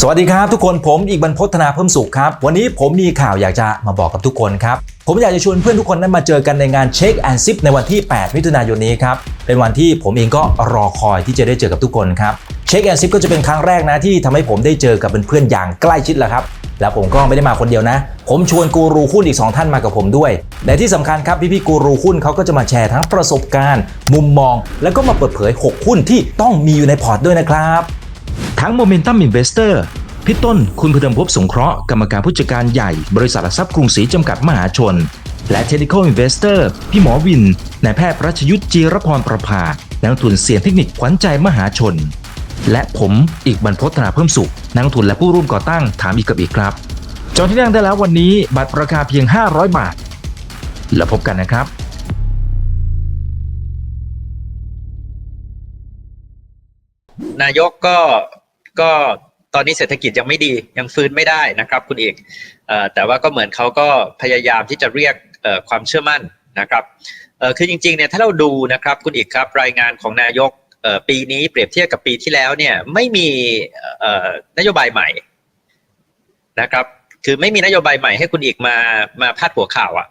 สวัสดีครับทุกคนผมอีกบรรพฒนาเพิ่มสุขครับ วันนี้ผมมีข่าวอยากจะมาบอกกับทุกคนครับ ผมอยากจะชวนเพื่อนทุกคนนั้นมาเจอกันในงานเช็คแอนซิปในวันที่ 8 มิถุนายนนี้ครับ เป็นวันที่ผมเองก็รอคอยที่จะได้เจอกับทุกคนครับเช็คแอนซิปก็จะเป็นครั้งแรกนะที่ทำให้ผมได้เจอกับเพื่อนๆอย่างใกล้ชิดแหละครับแล้วผมก็ไม่ได้มาคนเดียวนะ ผมชวนกูรูหุ้นอีก 2 ท่านมากับผมด้วย และที่สำคัญครับพี่ๆกูรูหุ้นเขาก็จะมาแชร์ทั้งประสบการณ์ มุมมอง แล้วก็มาเปิดเผย 6 หุ้นที่ต้องมีอยู่ในพอร์ตด้วยนะครับ ทั้ง Momentum Investor พี่ต้น คุณพเดิมภพสงเคราะห์กรรมการผู้จัดการใหญ่ บริษัทหลักทรัพย์กรุงศรีจำกัดมหาชน และ Technical Investor พี่หมอวินนายแพทย์รัชยุทธจีรพรประภานักลงทุนเสียงเทคนิคขวัญใจมหาชน และผมอีกบรรพฒนาเพิ่มสุข นักลงทุนและผู้ร่วมก่อตั้งถามอีกกับอีกครับ จองที่นั่งได้แล้ววันนี้บัตรราคาเพียง 500 บาท แล้วพบกันนะครับนายกก็ ก็ตอนนี้เศรษฐกิจยังไม่ดียังฟื้นไม่ได้นะครับ คุณเอกเอ่อแต่ว่าก็เหมือนเขาก็พยายามที่จะเรียกเอ่อความเชื่อมั่นนะครับเอ่อคือจริงๆเนี่ยถ้าเราดูนะครับคุณเอกครับรายงานของนายกเอ่อปีนี้เปรียบเทียบกับปีที่แล้วเนี่ยไม่มีเอ่อนโยบายใหม่นะครับคือไม่มีนโยบายใหม่ให้คุณเอกมามาพาดหัวข่าวอะ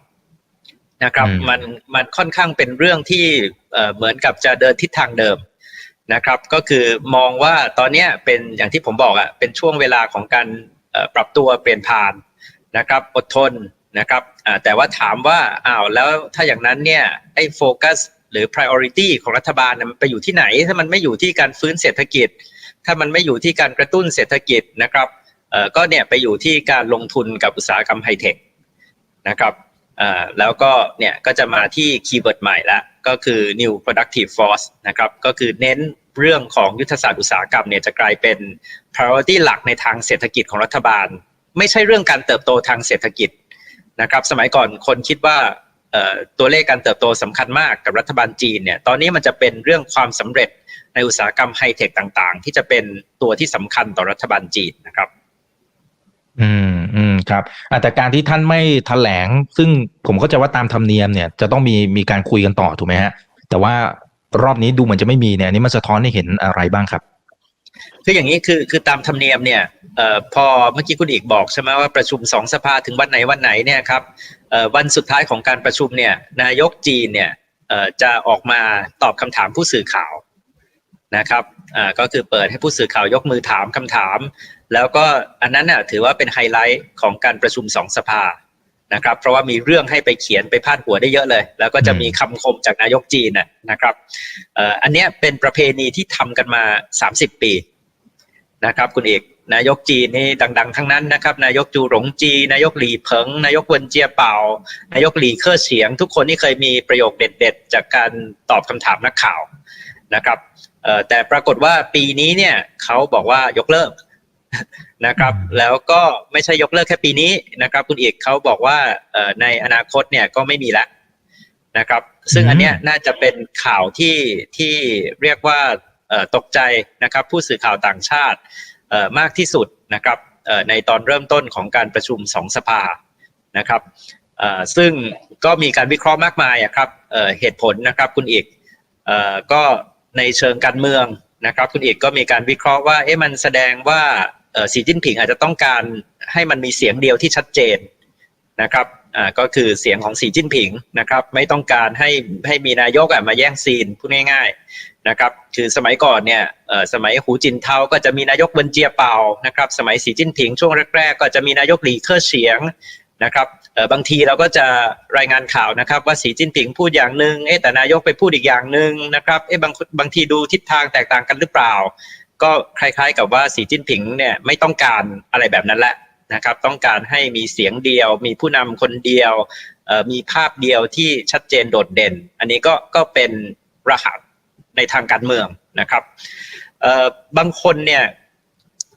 นะครับอืมมันมันค่อนข้างเป็นเรื่องที่เอ่อเหมือนกับจะเดินทิศทางเดิม นะครับ ก็คือมองว่าตอนนี้เป็นอย่างที่ผมบอกอะ่ะเป็นช่วงเวลาของการปรับตัวเปลี่ยนผ่านนะครับ อดทนนะครับแต่ว่าถามว่าอ้าวแล้วถ้าอย่างนั้นเนี่ยไอ้โฟกัสหรือ priority ของรัฐบาลน่ะมันไปอยู่ที่ไหน ถ้ามันไม่อยู่ที่การฟื้นเศรษฐกิจ ถ้ามันไม่อยู่ที่การกระตุ้นเศรษฐกิจนะครับก็เนี่ยไปอยู่ที่การลงทุนกับอุตสาหกรรมไฮเทคนะครับ อ่าแล้วก็เนี่ยก็จะมาที่คีย์เวิร์ดใหม่ละก็คือ new productive force นะครับก็คือเน้นเรื่องของยุทธศาสตร์อุตสาหกรรมเนี่ยจะกลายเป็น priority หลักในทางเศรษฐกิจของรัฐบาล ไม่ใช่เรื่องการเติบโตทางเศรษฐกิจนะครับสมัยก่อนคนคิดว่าตัวเลขการเติบโตสำคัญมากกับรัฐบาลจีนเนี่ยตอนนี้มันจะเป็นเรื่องความสำเร็จในอุตสาหกรรมไฮเทคต่างๆ ที่จะเป็นตัวที่สำคัญต่อรัฐบาลจีนนะครับ อืม ครับแต่การที่ท่านไม่แถลง ซึ่งผมเข้าใจว่าตามธรรมเนียมเนี่ยจะต้องมีมีการคุยกันต่อถูกไหมฮะ แต่ว่ารอบนี้ดูเหมือนจะไม่มีเนี่ยอันนี่มันสะท้อนให้เห็นอะไรบ้างครับคืออย่างนี้คือคือตามธรรมเนียมเนี่ยออพอเมื่อกี้คุณอีกบอกใช่ไหมว่าประชุมสองสภาถึงวันไหนวันไหนเนี่ยครับวันสุดท้ายของการประชุมเนี่ยนายกจีนเนี่ยจะออกมาตอบคำถามผู้สื่อข่าวนะครับ อ่าก็คือเปิดให้ผู้สื่อข่าวยกมือถามคำถาม แล้วก็อันนั้นน่ะถือว่าเป็นไฮไลท์ของการประชุมสองสภานะครับ เพราะว่ามีเรื่องให้ไปเขียนไปพาดหัวได้เยอะเลย แล้วก็จะมีคำคมจากนายกจีนน่ะนะครับอันนี้เป็นประเพณีที่ทำกันมา 30 ปีนะครับคุณเอกนายกจีนนี่ดัง ๆ ทั้งนั้นนะครับ นายกจูหลงจี นายกหลีเผิง นายกเวนเจียเป่า นายกหลีเคอเฉียง ทุกคนนี่เคยมีประโยคเด็ด ๆ จากการตอบคำถามนักข่าวนะครับ เอ่อแต่ปรากฏว่าปีนี้เนี่ยเขาบอกว่ายกเลิกนะครับ แล้วก็ไม่ใช่ยกเลิกแค่ปีนี้นะครับ คุณเอกเขาบอกว่าเอ่อในอนาคตเนี่ยก็ไม่มีแล้วนะครับ ซึ่งอันเนี้ยน่าจะเป็นข่าวที่ที่เรียกว่าเอ่อตกใจนะครับ ผู้สื่อข่าวต่างชาติเอ่อมากที่สุดนะครับเอ่อในตอนเริ่มต้นของการประชุมสองสภานะครับเอ่อซึ่งก็มีการวิเคราะห์มากมายอะครับเอ่อเหตุผลนะครับคุณเอกเอ่อก็ ในเชิงการเมืองนะครับ คุณเอกก็มีการวิเคราะห์ว่าเอ๊ะมันแสดงว่าสีจิ้นผิงอาจจะต้องการให้มันมีเสียงเดียวที่ชัดเจนนะครับอ่าก็คือเสียงของสีจิ้นผิงนะครับ ไม่ต้องการให้ให้มีนายกมาแย่งซีนพูดง่ายๆนะครับ คือสมัยก่อนเนี่ยเอ่อสมัยหูจินเทาก็จะมีนายกเวนเจียเปานะครับ สมัยสีจิ้นผิงช่วงแรกๆ ก็จะมีนายกหลีเค่อเฉียงนะครับ บางทีเราก็จะรายงานข่าวนะครับ ว่าสีจิ้นผิงพูดอย่างหนึ่งเอ๊ะแต่นายกไปพูดอีกอย่างหนึ่งนะครับเอ๊ะบางบางทีดูทิศทางแตกต่างกันหรือเปล่า ก็คล้ายๆ กับว่าสีจิ้นผิงเนี่ยไม่ต้องการอะไรแบบนั้นแหละนะครับ ต้องการให้มีเสียงเดียว มีผู้นำคนเดียวมีภาพเดียวที่ชัดเจนโดดเด่น อันนี้ก็ก็เป็นรหัสในทางการเมืองนะครับบางคนเนี่ย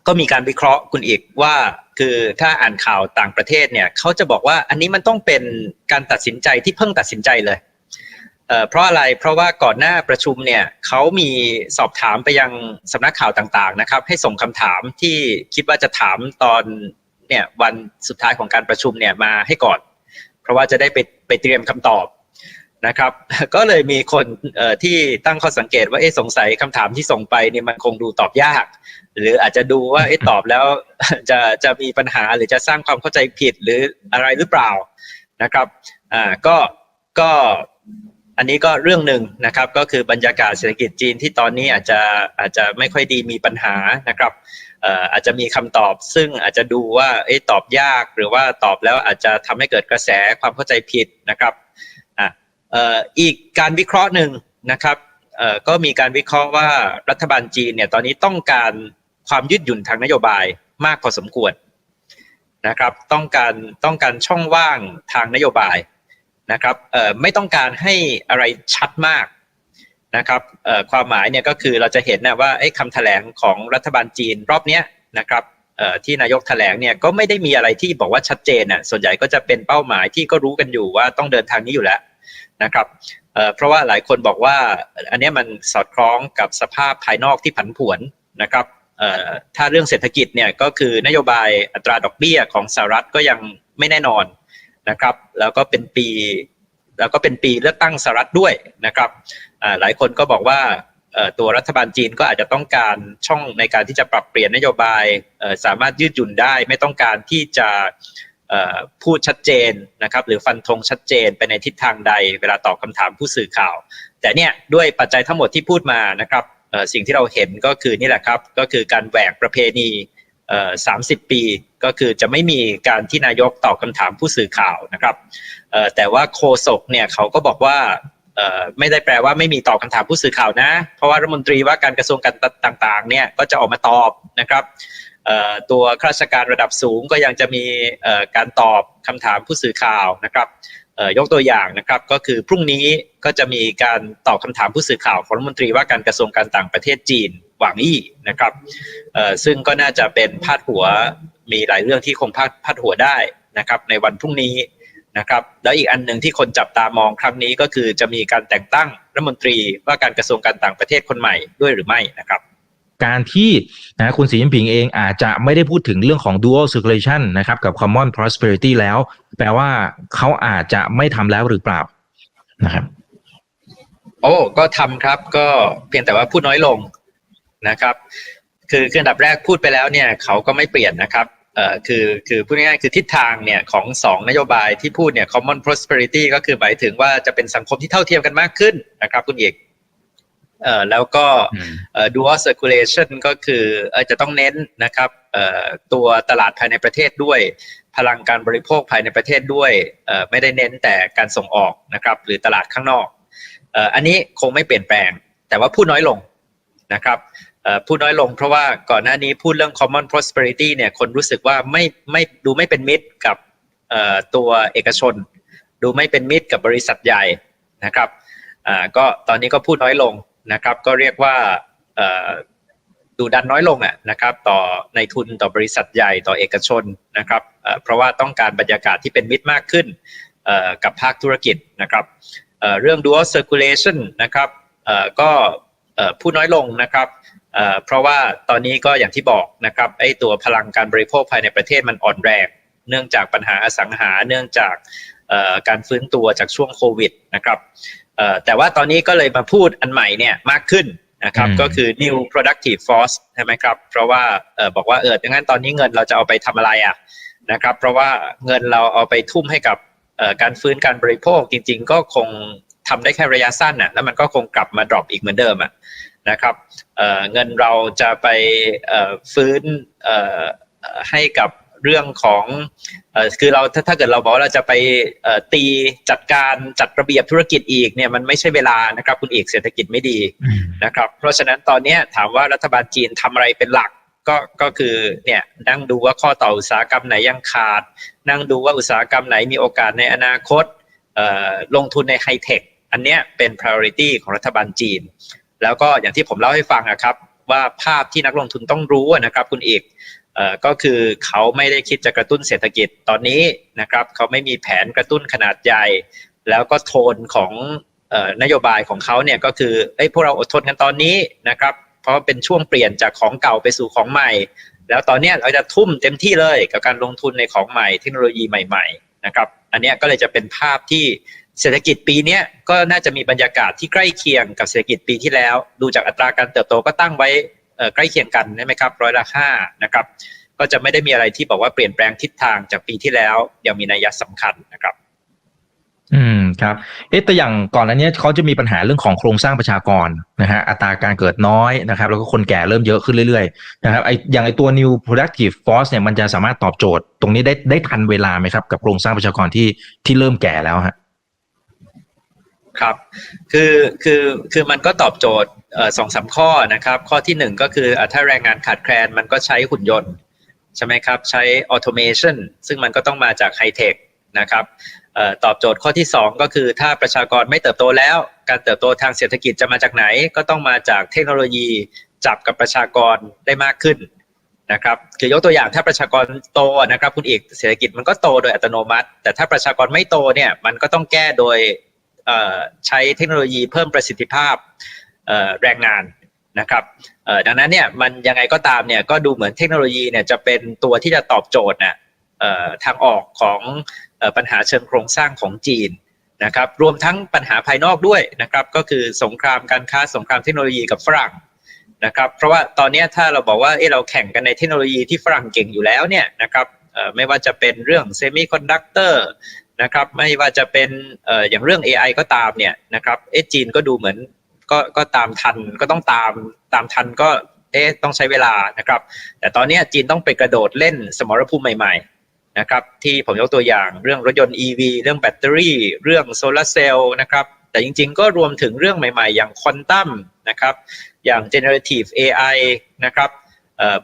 ก็มีการวิเคราะห์คุณอีกว่า คือถ้าอ่านข่าวต่างประเทศเนี่ยเขาจะบอกว่าอันนี้มันต้องเป็นการตัดสินใจที่เพิ่งตัดสินใจเลยเเพราะอะไรเพราะว่าก่อนหน้าประชุมเนี่ยเขามีสอบถามไปยังสำนักข่าวต่างๆนะครับ ให้ส่งคำถามที่คิดว่าจะถามตอนเนี่ยวันสุดท้ายของการประชุมเนี่ยมาให้ก่อน เพราะว่าจะได้ไปไปเตรียมคำตอบ นะครับ ก็เลยมีคนที่ตั้งข้อสังเกตว่าเอ๊ะสงสัยคำถามที่ส่งไปเนี่ยมันคงดูตอบยาก หรืออาจจะดูว่าเอ๊ะตอบแล้วจะจะมีปัญหาหรือจะสร้างความเข้าใจผิดหรืออะไรหรือเปล่านะครับอ่าก็ก็อันนี้ก็เรื่องหนึ่งนะครับ ก็คือบรรยากาศเศรษฐกิจจีนที่ตอนนี้อาจจะอาจจะไม่ค่อยดีมีปัญหานะครับเอ่ออาจจะมีคำตอบซึ่งอาจจะดูว่าอตอบยากหรือว่าตอบแล้วอาจจะทำให้เกิดกระแสความเข้าใจผิดนะครับ อีกการวิเคราะห์หนึ่งนะครับก็มีการวิเคราะห์ว่ารัฐบาลจีนเนี่ยตอนนี้ต้องการความยืดหยุ่นทางนโยบายมากพอสมควรนะครับต้องการต้องการช่องว่างทางนโยบายนะครับไม่ต้องการให้อะไรชัดมากนะครับความหมายเนี่ยก็คือเราจะเห็นนะว่าคำแถลงของรัฐบาลจีนรอบนี้นะครับที่นายกแถลงเนี่ยก็ไม่ได้มีอะไรที่บอกว่าชัดเจนอะส่วนใหญ่ก็จะเป็นเป้าหมายที่ก็รู้กันอยู่ว่าต้องเดินทางนี้อยู่แล้ว นะครับเอ่อเพราะว่าหลายคนบอกว่าอันเนี้ยมันสอดคล้องกับสภาพภายนอกที่ผันผวนนะครับเอ่อถ้าเรื่องเศรษฐกิจเนี่ยก็คือนโยบายอัตราดอกเบี้ยของสหรัฐก็ยังไม่แน่นอนนะครับ แล้วก็เป็นปี แล้วก็เป็นปีเลือกตั้งสหรัฐด้วยนะครับอ่าหลายคนก็บอกว่าเอ่อตัวรัฐบาลจีนก็อาจจะต้องการช่องในการที่จะปรับเปลี่ยนนโยบายเอ่อสามารถยืดหยุ่นได้ ไม่ต้องการที่จะ พูดชัดเจนนะครับหรือฟันธงชัดเจนไปในทิศทางใด เวลาตอบคำถามผู้สื่อข่าว แต่เนี่ยด้วยปัจจัยทั้งหมดที่พูดมานะครับสิ่งที่เราเห็นก็คือนี่แหละครับก็คือการแหวกประเพณี30ปีก็คือจะไม่มีการที่นายกตอบคำถามผู้สื่อข่าวนะครับแต่ว่าโฆษกเนี่ยเขาก็บอกว่าไม่ได้แปลว่าไม่มีตอบคำถามผู้สื่อข่าวนะ เพราะว่ารัฐมนตรีว่าการกระทรวงการต่างๆเนี่ยก็จะออกมาตอบนะครับ ตัวข้าราชการระดับสูงก็ยังจะมีการตอบคำถามผู้สื่อข่าวนะครับยกตัวอย่างนะครับก็คือพรุ่งนี้ก็จะมีการตอบคำถามผู้สื่อข่าวของรัฐมนตรีว่าการกระทรวงการต่างประเทศจีนหวางอี้นะครับซึ่งก็น่าจะเป็นพาดหัวมีหลายเรื่องที่คงพาดพาดหัวได้นะครับในวันพรุ่งนี้นะครับแล้วอีกอันหนึ่งที่คนจับตามองครั้งนี้ก็คือจะมีการแต่งตั้งรัฐมนตรีว่าการกระทรวงการต่างประเทศคนใหม่ด้วยหรือไม่นะครับ การที่นะคุณสีจิ้นผิงเองอาจจะไม่ได้พูดถึงเรื่องของ dual circulation นะครับกับ common prosperity แล้ว แปลว่าเขาอาจจะไม่ทำแล้วหรือเปล่านะครับ โอ้ก็ทำครับก็เพียงแต่ว่าพูดน้อยลงนะครับ คือคืออันดับแรกพูดไปแล้วเนี่ยเขาก็ไม่เปลี่ยนนะครับเอ่อคือคือพูดง่ายๆคือทิศทางเนี่ยของสองนโยบายที่พูดเนี่ย common prosperity ก็คือหมายถึงว่าจะเป็นสังคมที่เท่าเทียมกันมากขึ้นนะครับ คุณเอก เอ่อแล้วก็เอ่อ dual circulation ก็คือเอ่อจะต้องเน้นนะครับเอ่อตัวตลาดภายในประเทศด้วย พลังการบริโภคภายในประเทศด้วยเอ่อไม่ได้เน้นแต่การส่งออกนะครับ หรือตลาดข้างนอกเอ่ออันนี้คงไม่เปลี่ยนแปลง แต่ว่าพูดน้อยลงนะครับเอ่อพูดน้อยลงเพราะว่าก่อนหน้านี้พูดเรื่อง common prosperity เนี่ยคนรู้สึกว่าไม่ไม่ดูไม่เป็นมิตรกับเอ่อตัวเอกชน ดูไม่เป็นมิตรกับบริษัทใหญ่นะครับอ่าก็ตอนนี้ก็พูดน้อยลง นะครับก็เรียกว่าดูดันน้อยลงอะนะครับต่อในทุนต่อบริษัทใหญ่ต่อเอกชนนะครับเพราะว่าต้องการบรรยากาศที่เป็นมิตรมากขึ้นกับภาคธุรกิจนะครับเรื่อง dual circulation นะครับก็เอ่อพูดน้อยลงนะครับเพราะว่าตอนนี้ก็อย่างที่บอกนะครับไอ้ตัวพลังการบริโภคภายในประเทศมันอ่อนแรง เนื่องจากปัญหาอสังหาเนื่องจากการฟื้นตัวจากช่วงโควิดนะครับ แต่ว่าตอนนี้ก็เลยมาพูดอันใหม่เนี่ยมากขึ้นนะครับอืมก็คือ new productive force ใช่ไหมครับ เพราะว่าเอ่อบอกว่าเออดังนั้นตอนนี้เงินเราจะเอาไปทำอะไรอะนะครับ เพราะว่าเงินเราเอาไปทุ่มให้กับเอ่อการฟื้นการบริโภคจริง ๆ ก็คงทำได้แค่ระยะสั้นน่ะแล้วมันก็คงกลับมา drop อีกเหมือนเดิมอะนะครับเอ่อเงินเราจะไปเอ่อฟื้นเอ่อเอ่อให้กับ เรื่องของเอ่อคือเราถ้าถ้าเกิดเราบอกว่าเราจะไปเอ่อตีจัดการจัดระเบียบธุรกิจอีกเนี่ยมันไม่ใช่เวลานะครับคุณเอกเศรษฐกิจไม่ดีนะครับ เพราะฉะนั้นตอนเนี้ยถามว่ารัฐบาลจีนทำอะไรเป็นหลักก็ก็คือเนี่ยนั่งดูว่าข้อต่ออุตสาหกรรมไหนยังขาด นั่งดูว่าอุตสาหกรรมไหนมีโอกาสในอนาคตเอ่อลงทุนในไฮเทคอันเนี้ยเป็น priority ของรัฐบาลจีน แล้วก็อย่างที่ผมเล่าให้ฟังอะครับว่าภาพที่นักลงทุนต้องรู้อะนะครับคุณเอกเอ่อ ก็คือเขาไม่ได้คิดจะกระตุ้นเศรษฐกิจตอนนี้นะครับเขาไม่มีแผนกระตุ้นขนาดใหญ่ แล้วก็โทนของออนโยบายของเขาเนี่ยก็คือเอ้ยพวกเราอดทนกันตอนนี้นะครับเพราะเป็นช่วงเปลี่ยนจากของเก่าไปสู่ของใหม่ แล้วตอนนี้เราจะทุ่มเต็มที่เลยกับการลงทุนในของใหม่เทคโนโลยีใหม่ๆนะครับอันนี้ก็เลยจะเป็นภาพที่เศรษฐกิจปีนี้ก็น่าจะมีบรรยากาศที่ใกล้เคียงกับเศรษฐกิจปีที่แล้ว ดูจากอัตราการเติบโตก็ตั้งไว้ ใกล้เคียงกันใช่ไหมครับร้อยละห้านะครับก็จะไม่ได้มีอะไรที่บอกว่าเปลี่ยนแปลงทิศทางจากปีที่แล้วยังมีนัยสำคัญนะครับ อืมครับ เอ๊ะแต่อย่างก่อนอันเนี้ยเขาจะมีปัญหาเรื่องของโครงสร้างประชากรนะฮะอัตราการเกิดน้อยนะครับ แล้วก็คนแก่เริ่มเยอะขึ้นเรื่อยๆนะครับไออย่างไอตัว new productive force เนี่ยมันจะสามารถตอบโจทย์ ตรงนี้ได้ได้ทันเวลาไหมครับ กับโครงสร้างประชากรที่ที่เริ่มแก่แล้วฮะ ครับคือคือคือมันก็ตอบโจทย์สองสามข้อนะครับ ข้อที่หนึ่งก็คือถ้าแรงงานขาดแคลนมันก็ใช้หุ่นยนต์ ใช่ไหมครับ ใช้ออโตเมชันซึ่งมันก็ต้องมาจากไฮเทคนะครับตอบโจทย์ข้อที่ 2 ก็คือถ้าประชากรไม่เติบโตแล้ว การเติบโตทางเศรษฐกิจจะมาจากไหน ก็ต้องมาจากเทคโนโลยีจับกับประชากรได้มากขึ้นนะครับคือยกตัวอย่างถ้าประชากรโตนะครับคุณเอกเศรษฐกิจมันก็โตโดยอัตโนมัติ แต่ถ้าประชากรไม่โตเนี่ยมันก็ต้องแก้โดย ใช้เทคโนโลยีเพิ่มประสิทธิภาพแรงงานนะครับดังนั้นเนี่ยมันยังไงก็ตามเนี่ยก็ดูเหมือนเทคโนโลยีเนี่ยจะเป็นตัวที่จะตอบโจทย์นะทางออกของปัญหาเชิงโครงสร้างของจีนนะครับรวมทั้งปัญหาภายนอกด้วยนะครับก็คือสงครามการค้าสงครามเทคโนโลยีกับฝรั่งนะครับเพราะว่าตอนนี้ถ้าเราบอกว่าเออเราแข่งกันในเทคโนโลยีที่ฝรั่งเก่งอยู่แล้วเนี่ยนะครับไม่ว่าจะเป็นเรื่องเซมิคอนดักเตอร์ นะครับไม่ว่าจะเป็นเอ่ออย่างเรื่อง AI ก็ตามเนี่ยนะครับเอจีนก็ดูเหมือนก็ก็ตามทันก็ต้องตามตามทันก็เอ๊ะต้องใช้เวลานะครับ แต่ตอนนี้จีนต้องไปกระโดดเล่นสมรภูมิใหม่ๆนะครับที่ผมยกตัวอย่างเรื่องรถยนต์ EV เรื่องแบตเตอรี่ เรื่องโซลาร์เซลล์นะครับแต่จริงๆ ก็รวมถึงเรื่องใหม่ๆ อย่างควอนตัมนะครับอย่าง generative AI นะครับ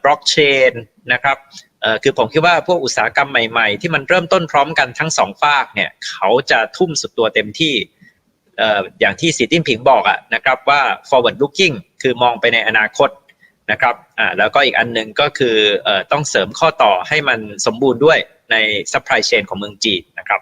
บล็อกเชนนะครับเอ่อคือผมคิดว่าพวกอุตสาหกรรมใหม่ๆ ที่มันเริ่มต้นพร้อมกันทั้งสองฝากเนี่ยเขาจะทุ่มสุดตัวเต็มที่เอ่ออย่างที่สีติ้นผิงบอกอะนะครับว่า forward looking คือมองไปในอนาคตนะครับอ่าแล้วก็อีกอันหนึ่งก็คือเอ่อต้องเสริมข้อต่อให้มันสมบูรณ์ด้วยใน supply chain ของเมืองจีนนะครับ